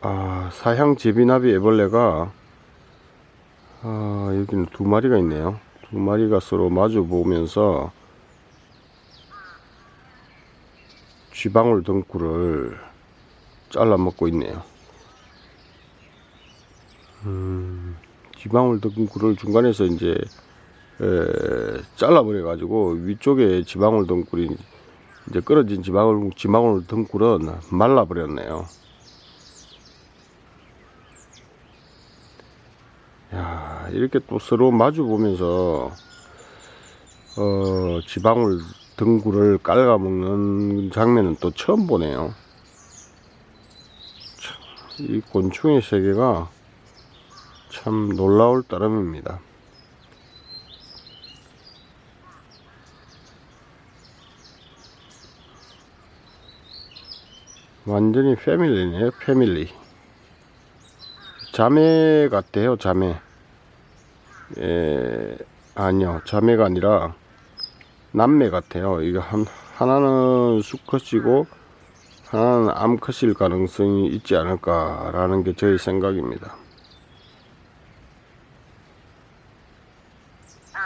아, 사향 제비나비 애벌레가 아, 여기는 두 마리가 있네요. 두 마리가 서로 마주 보면서 쥐방울 덩굴을 잘라 먹고 있네요. 음, 쥐방울 덩굴을 중간에서 이제 에, 잘라버려 가지고 위쪽에 지방울 덩굴이 이제 끊어진 지방울 지방울 덩굴은 말라버렸네요. 야, 이렇게 또 서로 마주 보면서 어, 지방울 등굴을 깔아 먹는 장면은 또 처음 보네요. 참, 이 곤충의 세계가 참 놀라울 따름입니다. 완전히 패밀리네요, 패밀리. 자매 같대요 자매. 에 아니요. 자매가 아니라 남매 같아요. 이거 한, 하나는 수컷이고 하나는 암컷일 가능성이 있지 않을까 라는 게 저의 생각입니다. 아,